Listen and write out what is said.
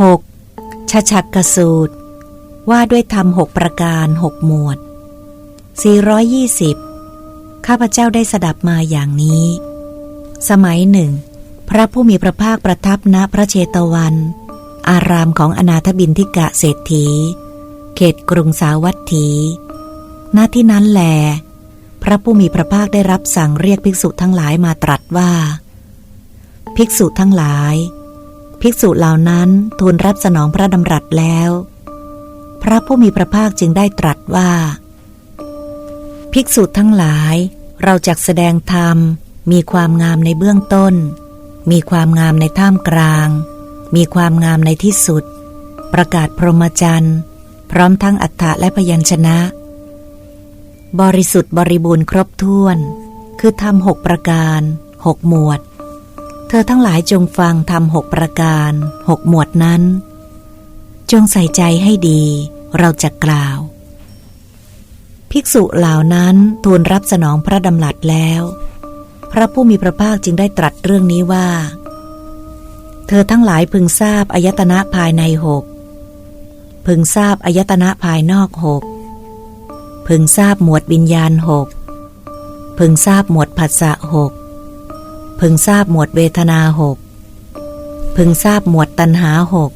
6. ชชักกสูตร ว่าด้วยธรรมหกประการหกหมวด 420 ข้าพเจ้าได้สดับมาอย่างนี้ สมัยหนึ่ง พระผู้มีพระภาคประทับณพระเชตวัน อารามของอนาถบินทิกะเศรษฐี เขตกรุงสาวัตถี ณที่นั้นแล พระผู้มีพระภาคได้รับสั่งเรียกภิกษุทั้งหลายมาตรัสว่า ภิกษุทั้งหลาย ภิกษุเหล่านั้นทูลรับสนองพระดำรัสแล้ว พระผู้มีพระภาคจึงได้ตรัสว่า ภิกษุทั้งหลายเราจักแสดงธรรม มีความงามในเบื้องต้น มีความงามในท่ามกลาง มีความงามในที่สุด ประกาศพรหมจรรย์พร้อมทั้งอัฏฐะและพยัญชนะ บริสุทธิ์บริบูรณ์ครบถ้วน คือทำหกประการหกหมวด เธอทั้งหลายจงฟังทำหกประการหกหมวดนั้น จงใส่ใจให้ดี เราจะกล่าว ภิกษุเหล่านั้นทูลรับสนองพระดำรัสแล้ว พระผู้มีพระภาคจึงได้ตรัสเรื่องนี้ว่า เธอทั้งหลายพึงทราบอายตนะภายในหกพึงทราบอายตนะภายนอกหกพึงทราบหมวดวิญญาณหกพึงทราบหมวดผัสสะหก พึงทราบหมวดเวทนาหกพึงทราบหมวดตัณหาหก